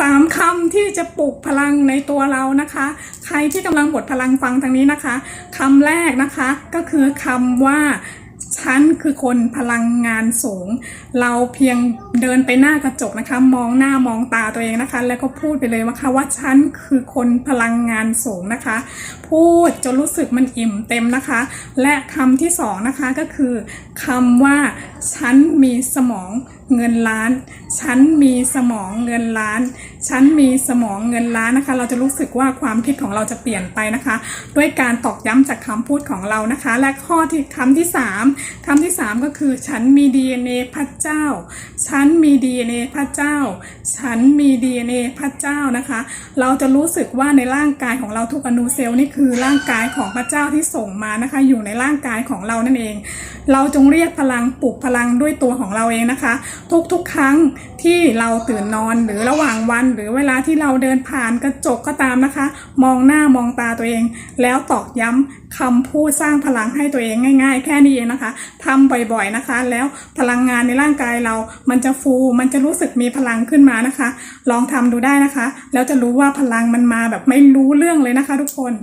สามคำที่จะปลุกพลังในตัวเรานะคะ ใครที่กำลังหมดพลังฟังทางนี้นะคะคำแรกนะคะก็คือคำว่าฉันคือคนพลังงานสูง เราเพียงเดินไปหน้ากระจกนะคะ มองหน้ามองตาตัวเองนะคะ แล้วก็พูดไปเลยว่าค่ะว่าฉันคือคนพลังงานสูงนะคะ พูดจนรู้สึกมันอิ่มเต็มนะคะ และคำที่สองนะคะก็คือคำว่าฉันมีสมองเงินล้าน ฉันมีสมองเงินล้าน ฉันมีสมองเงินล้านนะคะ เราจะรู้สึกว่าความคิดของเราจะเปลี่ยนไปนะคะ ด้วยการตอกย้ำจากคำพูดของเรานะคะ และข้อที่คำที่สามคำที่สามก็คือ ฉันมี DNA พระเจ้า ฉันมี DNA พระเจ้า ฉันมี DNA พระเจ้านะคะ เราจะรู้สึกว่าในร่างกายของเราทุกอนูเซลล์นี่คือร่างกายของพระเจ้าที่ส่งมานะคะ อยู่ในร่างกายของเรานั่นเอง เราจงเรียกพลังปลุกพลังด้วยตัวของเราเองนะคะทุกๆ ครั้งที่เราตื่นนอนหรือระหว่างวัน หรือเวลาที่เราเดินผ่านกระจกก็ตามนะคะ มองหน้ามองตาตัวเอง แล้วตอกย้ำคำพูดสร้างพลังให้ตัวเองง่าย ๆ แค่นี้เองนะคะทำบ่อยๆนะคะ แล้วพลังงานในร่างกายเรา มันจะฟู มันจะรู้สึกมีพลังขึ้นมานะคะ ลองทำดูได้นะคะ แล้วจะรู้ว่าพลังมันมาแบบไม่รู้เรื่องเลยนะคะ ทุกคน